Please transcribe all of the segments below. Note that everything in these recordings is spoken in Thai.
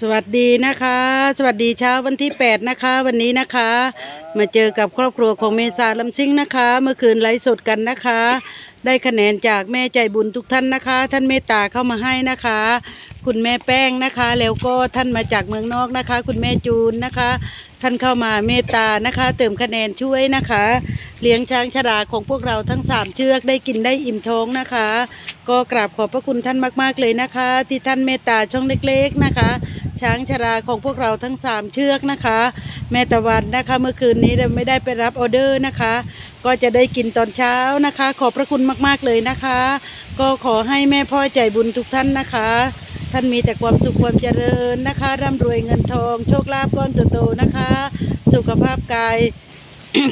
สวัสดีนะคะ สวัสดีเช้าวันที่ 8 นะคะ วันนี้นะคะ มาเจอกับครอบครัวของเมษาลำซิ่งนะคะ เมื่อคืนไลฟ์สดกันนะคะ ได้คะแนนจากแม่ใจบุญทุกท่านนะคะ ท่านเมตตาเข้ามาให้นะคะ คุณแม่แป้งนะคะ แล้วก็ท่านมาจากเมืองนอกนะคะ คุณแม่จูนนะคะ ท่านเข้ามาเมตตานะคะ เติมคะแนนช่วยนะคะ เลี้ยงช้างชราของพวกเราทั้งสามเชือกได้กินได้อิ่มท้องนะคะ ก็กราบขอบพระคุณท่านมาก ๆ เลยนะคะ ที่ท่านเมตตาช่องเล็ก ๆ นะคะช้างชราของพวกเราทั้งสามเชือกนะคะ แม่ตะวันนะคะ เมื่อคืนนี้เราไม่ได้ไปรับออเดอร์นะคะ ก็จะได้กินตอนเช้านะคะ ขอบพระคุณมากๆเลยนะคะ ก็ขอให้แม่พ่อใจบุญทุกท่านนะคะ ท่านมีแต่ความสุขความเจริญนะคะร่ำรวยเงินทอง โชคลาภก้อนโตๆนะคะ สุขภาพกาย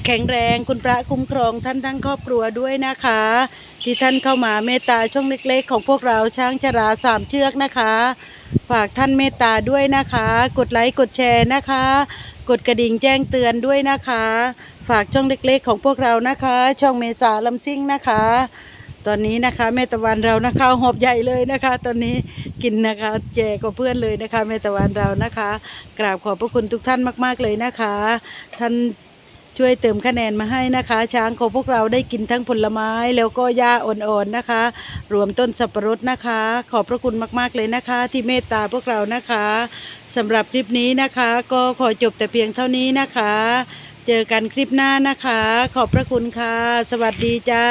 แข็งแรงคุณพระคุ้มครองท่านทั้งครอบครัวด้วยนะคะ ที่ท่านเข้ามาเมตตาช่องเล็กๆ ของพวกเราช้างชราสามเชือกนะคะ ฝากท่านเมตตาด้วยนะคะ กดไลค์กดแชร์นะคะ กดกระดิ่งแจ้งเตือนด้วยนะคะ ฝากช่องเล็กๆ ของพวกเรานะคะ ช่องเมษาลำซิ่งนะคะ ตอนนี้นะคะแม่ตะวันเรานะคะหอบใหญ่เลยนะคะ ตอนนี้กินนะคะแจกกับเพื่อนเลยนะคะแม่ตะวันเรานะคะ กราบขอบพระคุณทุกท่านมาก ๆเลยนะคะ ท่านช่วยเติมคะแนนมาให้นะคะ ช้างของพวกเราได้กินทั้งผลไม้แล้วก็หญ้าอ่อนๆนะคะ รวมต้นสับปะรดนะคะ ขอบพระคุณมากๆเลยนะคะ ที่เมตตาพวกเรานะคะสำหรับคลิปนี้นะคะ ก็ขอจบแต่เพียงเท่านี้นะคะ เจอกันคลิปหน้านะคะ ขอบพระคุณค่ะ สวัสดีจ้า